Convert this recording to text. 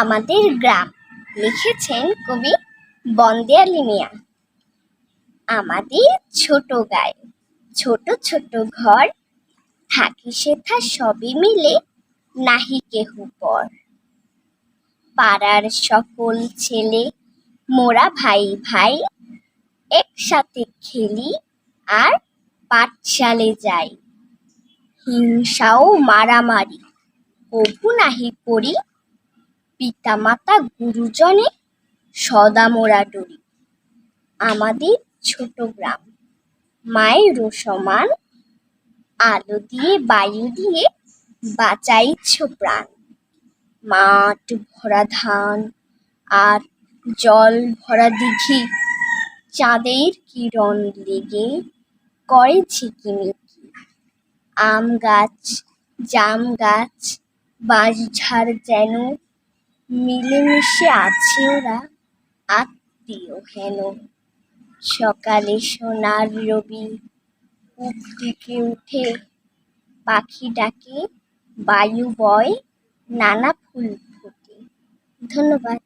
আমাদের গ্রাম। লিখেছেন কবি বন্দেয়ালী মিয়া আমাদের ছোট গায়ে ছোট ছোট ঘর, থাকি সেথা সবই মিলে নাহি কেহু পর। পাড়ার সকল ছেলে, মোরা ভাই ভাই, একসাথে খেলি আর পাঠশালে যাই। হিংসাও মারামারি কভু নাহি করি পিতামাতা গুরুজনে সদা মোরা ডরি আমাদের ছোট গ্রাম। মায়ের সমান আলো দিয়ে, বায়ু দিয়ে বাঁচাইছ প্রাণ। মাঠ ভরা ধান আর জল ভরা দিঘি। চাঁদের কিরণ লেগে করে ঝিকিমিকি আম গাছ, জাম গাছ, বাঁশঝাড় যেন মিলেমিশে আছে ওরা। আত্মীয় হেন। সকালে সোনার রবি উপ দিকে উঠে পাখি ডাকে, বায়ু বয়, নানা ফুল ফোটে। ধন্যবাদ।